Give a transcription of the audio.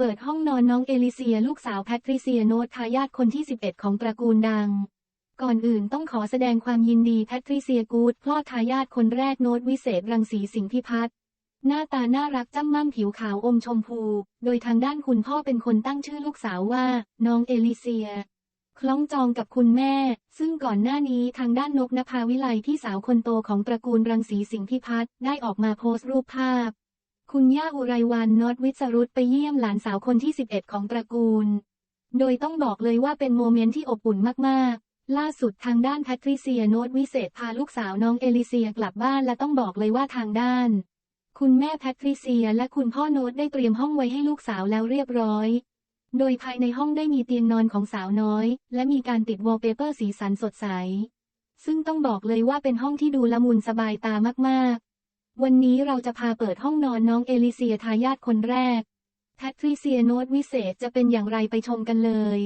เปิดห้องนอนน้องเอลิเซียลูกสาวแพทริเซียโนตทายาทคนที่ 11 ของตระกูลดัง ก่อนอื่นต้องขอแสดงความยินดีแพทริเซียกูดคลอดทายาทคนแรกโนตวิเศษรังสีสิงห์พิพัฒน์หน้าตาน่ารักจ้ำม่ำผิวขาวอมชมพู โดยทางด้านคุณพ่อเป็นคนตั้งชื่อลูกสาวว่า น้องเอลิเซีย คล้องจองกับคุณแม่ ซึ่งก่อนหน้านี้ทางด้านนกนภาวิไลที่สาวคนโตของตระกูลรังสีสิงห์พิพัฒน์ได้ออกมาโพสต์รูปภาพ คุณย่าอุไรวันนอตวิสรุตไปเยี่ยมหลานสาวคนที่ 11 ของตระกูล โดยต้องบอกเลยว่าเป็นโมเมนต์ที่อบอุ่นมากๆ ล่าสุดทางด้านแพทริเซียโนตวิเศษพาลูกสาวน้องเอลิเซียกลับบ้านและต้องบอกเลยว่าทางด้าน คุณแม่แพทริเซียและคุณพ่อโนตได้เตรียมห้องไว้ให้ลูกสาวแล้วเรียบร้อย โดยภายในห้องได้มีเตียงนอนของสาวน้อย และมีการติดวอลเปเปอร์สีสันสดใส ซึ่งต้องบอกเลยว่าเป็นห้องที่ดูละมุนสบายตามากๆ วันนี้เราจะพาเปิดห้องนอนน้องเอลิเซียทายาทคนแรกแพทริเซียโนตวิเศษจะเป็นอย่างไรไปชมกันเลย